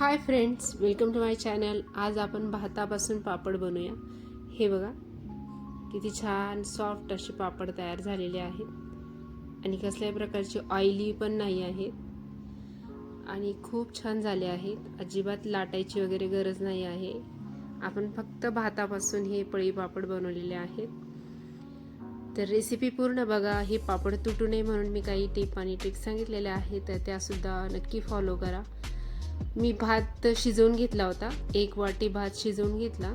Hi friends welcome to my channel आज आपण भातापासून पापड बनवूया हे बघा किती छान सॉफ्ट असे पापड तयार झालेले आहेत. आणि कसल्याही प्रकारचे ऑइली पण नाही आहेत. आणि खूप छान झाले आहेत. अजिबात लाटायची वगैरे गरज नाही आहे. आपण फक्त भातापासून हे पळी पापड बनवलेले आहेत. तर रेसिपी पूर्ण बघा. हे पापड तुटू नये म्हणून मी काही टिप आणि ट्रिक्स सांगितलेल्या आहेत. तर त्यासुद्धा नक्की फॉलो करा. मी भात शिजवून घेतला होता. एक वाटी भात शिजवून घेतला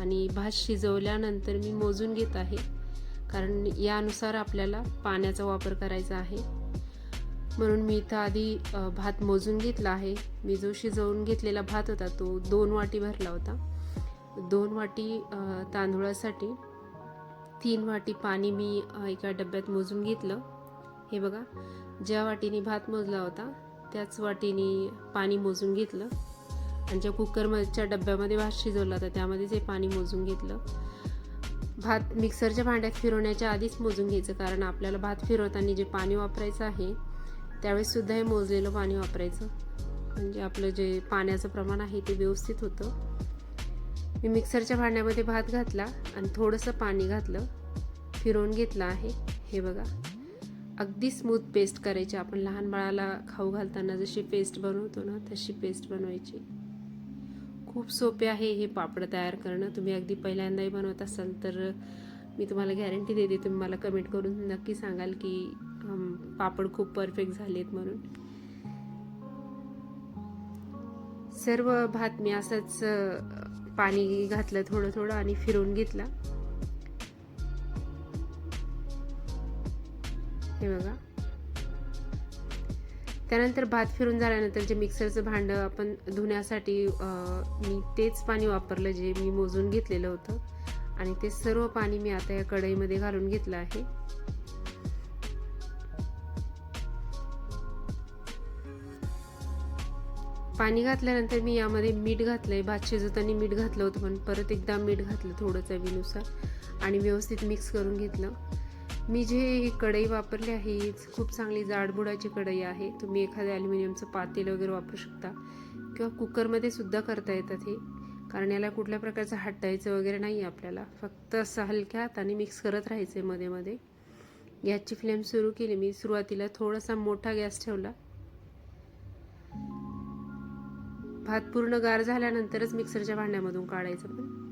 आणि भात शिजवल्यानंतर मी मोजून घेत आहे. कारण यानुसार आपल्याला पाण्याचा वापर करायचा आहे. म्हणून मी इथं आधी भात मोजून घेतला आहे. मी जो शिजवून घेतलेला भात होता तो दोन वाटी भरला होता. दोन वाटी तांदुळासाठी तांदूळासाठी तीन वाटी पाणी मी एका डब्यात मोजून घेतलं. हे बघा ज्या वाटीने भात मोजला होता त्याच वाटीने पाणी मोजून घेतलं. आणि ज्या कुकरच्या डब्यामध्ये भात शिजवला होता त्यामध्ये ते पाणी मोजून घेतलं. भात मिक्सरच्या भांड्यात फिरवण्याच्या आधीच मोजून घ्यायचं कारण आपल्याला भात फिरवताना जे पाणी वापरायचं आहे त्यावेळेससुद्धा हे मोजलेलं पाणी वापरायचं. म्हणजे आपलं जे पाण्याचं प्रमाण आहे ते व्यवस्थित होतं. मी मिक्सरच्या भांड्यामध्ये भात घातला आणि थोडंसं पाणी घातलं. फिरवून घेतलं आहे. हे बघा. अगदी स्मूथ पेस्ट करायची. आपण लहान बाळाला खाऊ घालताना जशी पेस्ट बनवतो ना तशी पेस्ट बनवायची. खूप सोपे आहे हे पापड तयार करणं. तुम्ही अगदी पहिल्यांदाही बनवत असाल तर मी तुम्हाला गॅरंटी देते तुम्ही मला कमेंट करून नक्की सांगाल की पापड खूप परफेक्ट झालेत म्हणून. सर्व भात मी असंच पाणी घातलं थोडं थोडं आणि फिरवून घेतला. हे बघा. त्यानंतर भात फिरून झाल्यानंतर जे मिक्सरचं भांडं आपण धुण्यासाठी मी तेच पाणी वापरलं जे मी मोजून घेतलेलं होतं. आणि ते सर्व पाणी मी आता या कढईमध्ये घालून घेतलं आहे. पाणी घातल्यानंतर मी यामध्ये मीठ घातलंय. भात शिजवताना मीठ घातलं होतं पण परत एकदा मीठ घातलं थोडं चवीनुसार. आणि व्यवस्थित मिक्स करून घेतलं. मी जे ही कढई वापरली आहे ही खूप चांगली जाडबुडाची कढई आहे. तुम्ही एखाद्या ॲल्युमिनियमचं पातेल वगैरे वापरू शकता. किंवा कुकरमध्ये सुद्धा करता येतात हे. कारण याला कुठल्या प्रकारचं हटायचं वगैरे नाही आहे आपल्याला. फक्त असं हलक्या हाताने मिक्स करत राहायचं आहे मध्ये मध्ये. गॅसची फ्लेम सुरू केली मी. सुरुवातीला थोडासा मोठा गॅस ठेवला. भात पूर्ण गार झाल्यानंतरच मिक्सरच्या भांड्यामधून काढायचं. पण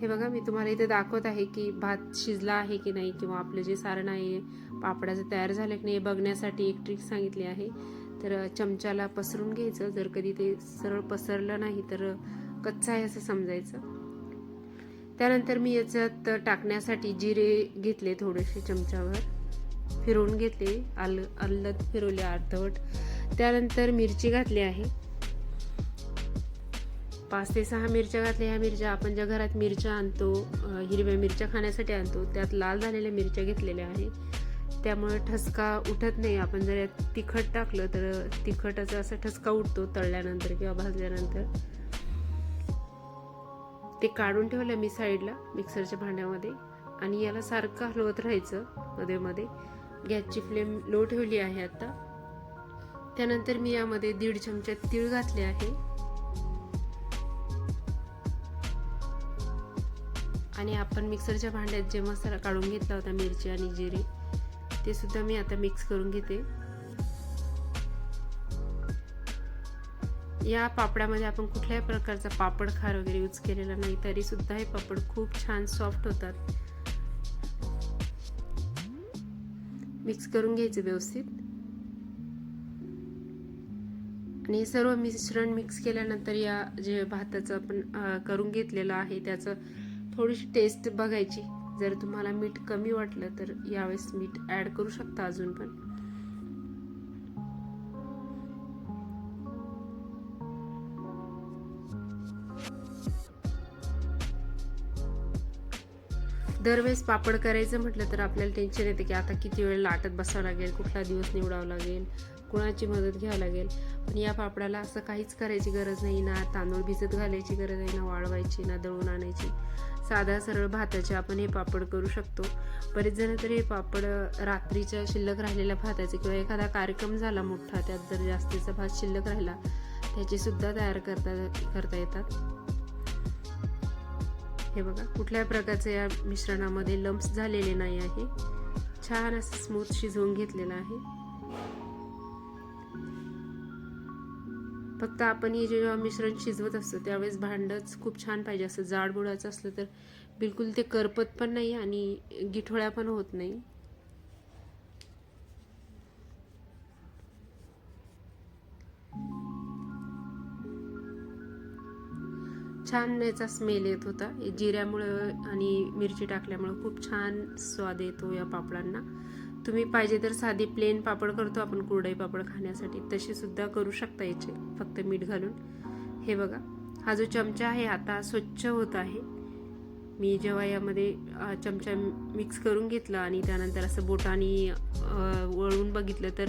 हे बघा मी तुम्हाला इथे दाखवत आहे की भात शिजला आहे की नाही किंवा आपलं जे सारण आहे पापडाचं तयार झालं की नाही हे बघण्यासाठी एक ट्रिक सांगितली आहे. तर चमच्याला पसरून घ्यायचं. जर कधी ते सरळ पसरलं नाही तर कच्चं आहे असं समजायचं. त्यानंतर मी याच्यात टाकण्यासाठी जिरे घेतले थोडेसे चमच्यावर. फिरवून घेतले. आल अल्लत फिरवले अर्धवट. त्यानंतर मिरची घातली आहे. पाच ते सहा मिरच्या घातल्या. ह्या मिरच्या आपण ज्या घरात मिरच्या आणतो हिरव्या मिरच्या खाण्यासाठी आणतो त्यात लाल झालेल्या मिरच्या घेतलेल्या आहे त्यामुळे ठसका उठत नाही. आपण जर यात तिखट टाकलं तर तिखटाचा असा ठसका उठतो तळल्यानंतर किंवा भाजल्यानंतर. ते काढून ठेवलं मी साईडला मिक्सरच्या भांड्यामध्ये. आणि याला सारखं हलवत राहायचं मध्ये मध्ये गॅसची फ्लेम लो ठेवली आहे आता. त्यानंतर मी यामध्ये दीड चमचा तीळ घातले आहे. आणि आपण मिक्सरच्या भांड्यात जे मसाला काढून घेतला होता मिरची आणि जिरे ते सुद्धा मी आता मिक्स करून घेते. या पापडामध्ये आपण कुठल्याही प्रकारचा पापड खार वगैरे यूज केलेला नाही तरी सुद्धा हे पापड खूप छान सॉफ्ट होतात. मिक्स करून घ्यायचे व्यवस्थित. आणि हे सर्व मिश्रण मिक्स केल्यानंतर या जे भाताचं आपण करून घेतलेलं आहे त्याचं थोडीशी टेस्ट बघायची. जर तुम्हाला मीठ कमी वाटलं तर यावेळेस मीठ ॲड करू शकता अजून पण. दरवेळेस पापड करायचं म्हटलं तर आपल्याला टेन्शन येतं की आता किती वेळ लाटत बसावं लागेल कुठला दिवस निवडावा लागेल कुणाची मदत घ्यावी लागेल. पण या पापडाला असं काहीच करायची गरज नाही ना तांदूळ भिजत घालायची गरज आहे ना वाळवायची ना दळून आणायची. साधा सरळ भाताचे आपण हे पापड करू शकतो. बरेच जण तर हे पापड रात्रीच्या शिल्लक राहिलेल्या भाताचे किंवा एखादा कार्यक्रम झाला मोठा त्यात जर जास्तीचा भात शिल्लक राहिला त्याचीसुद्धा तयार करता करता येतात. हे बघा कुठल्याही प्रकारचे या मिश्रणामध्ये लम्प्स झालेले नाही आहे. छान असं स्मूथ शिजवून घेतलेलं आहे. फक्त आपण हे जेव्हा मिश्रण शिजवत असतो त्यावेळेस भांडंच खूप छान पाहिजे. असं जाड बुडाचं असलं तर बिलकुल ते करपत पण नाही आणि गिठोळ्या पण होत नाही. छान याचा स्मेल येत होता. जिऱ्यामुळं आणि मिरची टाकल्यामुळं खूप छान स्वाद येतो या पापडांना. तुम्ही पाहिजे तर साधी प्लेन पापड करतो आपण कुरडई पापड खाण्यासाठी. तसे सुद्धा करू शकता याचे. फक्त मीठ घालून. हे बघा हा जो चमचा आहे आता स्वच्छ होत आहे. मी जेव्हा यामध्ये चमचा मिक्स करून घेतला आणि त्यानंतर असं बोटाने वळून बघितलं तर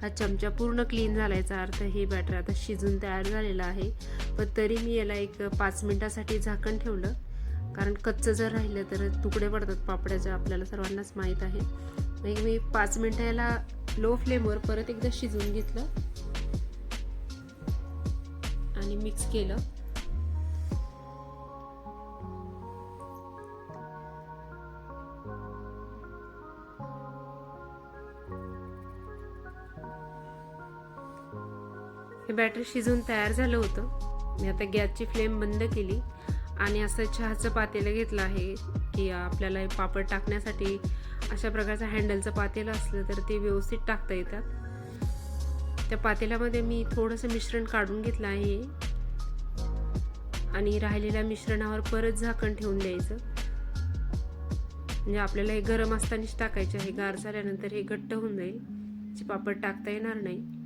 हा चमचा पूर्ण क्लीन झालायचा अर्थ हे बॅटर आता शिजून तयार झालेलं आहे. पण तरी मी याला एक पाच मिनटासाठी झाकण ठेवलं. कारण कच्चं जर राहिलं तर तुकडे पडतात पापड्याचे आपल्याला सर्वांनाच माहीत आहे. मग मी पाच मिनटं याला लो फ्लेमवर परत एकदा शिजवून घेतलं. आणि मिक्स केलं. हे बॅटर शिजून तयार झालं होतं. मी आता गॅसची फ्लेम बंद केली. आणि असं चहाचं पातेलं घेतलं आहे की आपल्याला पापड टाकण्यासाठी अशा प्रकारचं हँडलचं पातेलं असलं तर ते व्यवस्थित टाकता येतात. त्या पातेल्यामध्ये मी थोडंसं मिश्रण काढून घेतलं आहे. आणि राहिलेल्या मिश्रणावर परत झाकण ठेवून द्यायचं. म्हणजे आपल्याला हे गरम असतानाच टाकायचे आहे. गार झाल्यानंतर हे घट्ट होऊन जाईल. पापड टाकता येणार नाही.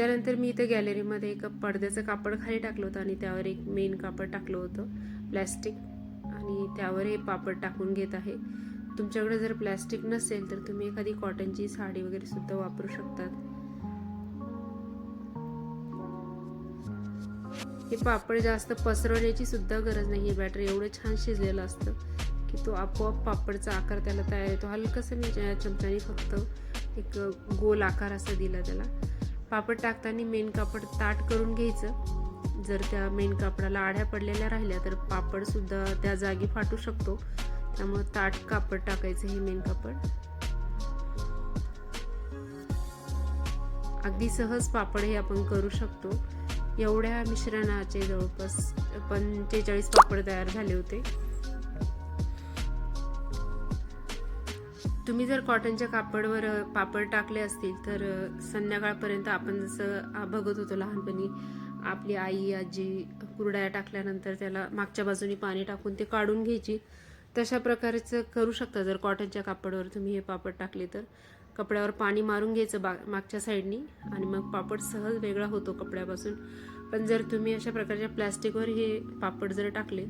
त्यानंतर मी इथं गॅलरीमध्ये एक पडद्याचं कापड खाली टाकलं होतं आणि त्यावर एक मेन कापड टाकलं होतं प्लॅस्टिक आणि त्यावर हे पापड टाकून घेत आहे. तुमच्याकडे जर प्लॅस्टिक नसेल तर तुम्ही एखादी कॉटनची साडी वगैरे सुद्धा वापरू शकतात. हे पापड जास्त पसरवण्याची सुद्धा गरज नाही हे बॅटर एवढं छान शिजलेलं असतं की तो आपोआप पापडचा आकार त्याला तयार येतो हलकंसं मी चमच्याने फक्त एक गोल आकार असा दिला त्याला. पापड टाकताना मेन कापड ताट करून घ्यायचं. जर त्या मेन कापडाला आड्या पडलेल्या राहिल्या तर पापडसुद्धा त्या जागी फाटू शकतो. त्यामुळे ताट कापड टाकायचं हे मेन कापड. अगदी सहज पापड हे आपण करू शकतो. एवढ्या मिश्रणाचे जवळपास पंचेचाळीस पापड तयार झाले होते. तुम्ही जर कॉटनच्या कापडवर पापड टाकले असतील तर संध्याकाळपर्यंत आपण जसं बघत होतो लहानपणी आपली आई आजी कुरड्या टाकल्यानंतर त्याला मागच्या बाजूनी पाणी टाकून ते काढून घ्यायची. तशा प्रकारचं करू शकता जर कॉटनच्या कापडवर तुम्ही हे पापड टाकले तर. कपड्यावर पाणी मारून घ्यायचं बा मागच्या साईडनी आणि मग पापड सहज वेगळा होतो कपड्यापासून. पण जर तुम्ही अशा प्रकारच्या प्लॅस्टिकवर हे पापड जर टाकले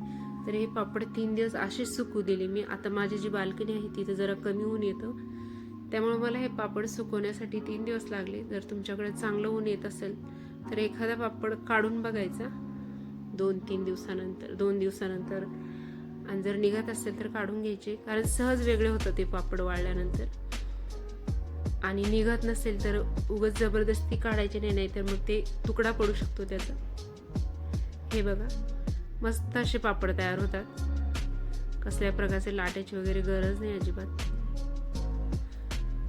तर हे पापड तीन दिवस असेच सुकू दिले. मी आता माझी जी बाल्कनी आहे तिथं जरा कमी ऊन येतं. त्यामुळे मला हे पापड सुकवण्यासाठी तीन दिवस लागले. जर तुमच्याकडे चांगलं ऊन येत असेल तर एखादा पापड काढून बघायचा. दोन तीन दिवसानंतर दोन दिवसानंतर. आणि जर निघत असेल तर काढून घ्यायचे. कारण सहज वेगळे होतं ते पापड वाळल्यानंतर. आणि निघत नसेल तर उगच जबरदस्ती काढायचे नाही नाही तर मग ते तुकडा पडू शकतो त्याचा. हे बघा. मस्त असे पापड तयार होतात. कसल्या प्रकारचे लाटायची वगैरे गरज नाही अजिबात.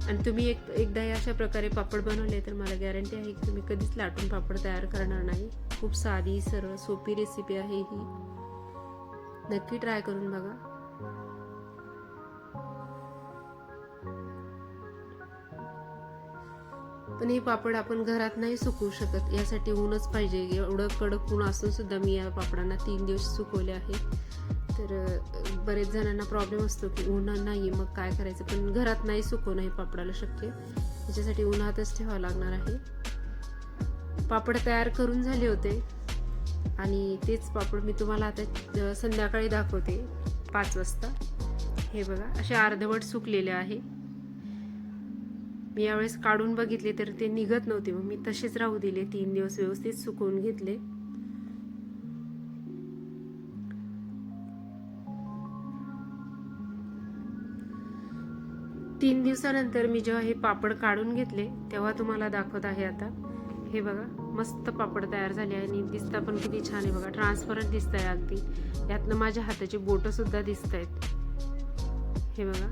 आणि तुम्ही एक एकदा अशा प्रकारे पापड बनवले तर मला गॅरंटी आहे की तुम्ही कधीच लाटून पापड तयार करणार नाही. खूप साधी सरळ सोपी रेसिपी आहे ही. नक्की ट्राय करून बघा. पण हे पापड आपण घरात नाही सुकवू शकत. यासाठी ऊनच पाहिजे. एवढं कडक ऊन असून सुद्धा मी या पापडांना तीन दिवस सुकवले आहे. तर बरेच जणांना प्रॉब्लेम असतो की ऊन नाही मग काय करायचं? पण घरात नाही सुकवणं हे पापडाला शक्य. त्याच्यासाठी उन्हातच ठेवावं लागणार आहे. पापड तयार करून झाले होते. आणि तेच पापड मी तुम्हाला आता संध्याकाळी दाखवते. पाच वाजता. हे बघा असे अर्धवट सुकलेले आहे. मी यावेळेस काढून बघितले तर ते निघत नव्हते. मग मी तसेच राहू दिले. तीन दिवस व्यवस्थित सुकवून घेतले. तीन दिवसानंतर मी जेव्हा हे पापड काढून घेतले तेव्हा तुम्हाला दाखवत आहे आता. हे बघा मस्त पापड तयार झाले आहे आणि दिसता पण किती छान आहे बघा. ट्रान्सपरंट दिसत आहे अगदी. यातनं माझ्या हाताची बोटं सुद्धा दिसत आहेत हे बघा.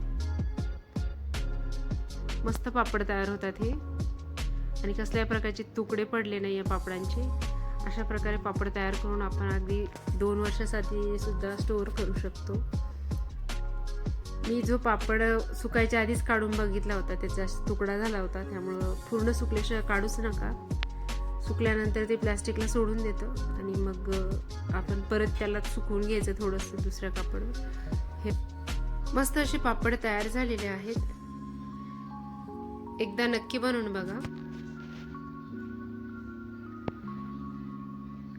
मस्त पापड तयार होतात हे. आणि कसल्याही प्रकारचे तुकडे पडले नाही या पापडांचे. अशा प्रकारे पापड तयार करून आपण अगदी दोन वर्षासाठी सुद्धा स्टोअर करू शकतो. मी जो पापड सुकायच्या आधीच काढून बघितला होता त्याचा तुकडा झाला होता त्यामुळं पूर्ण सुकल्याशिवाय काढूच नका. सुकल्यानंतर ते प्लॅस्टिकला सोडून देतं आणि मग आपण परत त्याला सुकवून घ्यायचं थोडंसं दुसऱ्या कापडवर. हे मस्त असे पापड तयार झालेले आहेत. एकदा नक्की बनवून बघा.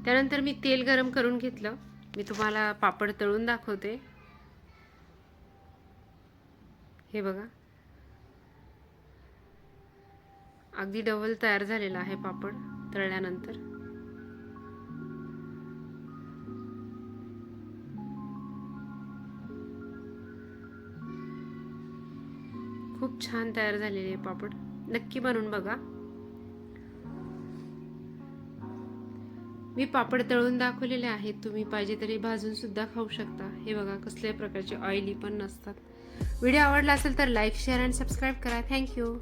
त्यानंतर मी तेल गरम करून घेतलं. मी तुम्हाला पापड तळून दाखवते. हे बघा. अगदी डबल तयार झालेला आहे पापड तळल्यानंतर. खूप छान तयार झालेले आहे पापड. नक्की बनवून बघा. मी पापड तळून दाखवलेले आहेत. तुम्ही पाहिजे तरी भाजून सुद्धा खाऊ शकता. हे बघा कसल्याही प्रकारचे ऑइली पण नसतात. व्हिडिओ आवडला असेल तर लाईक शेअर अँड सबस्क्राईब करा. Thank you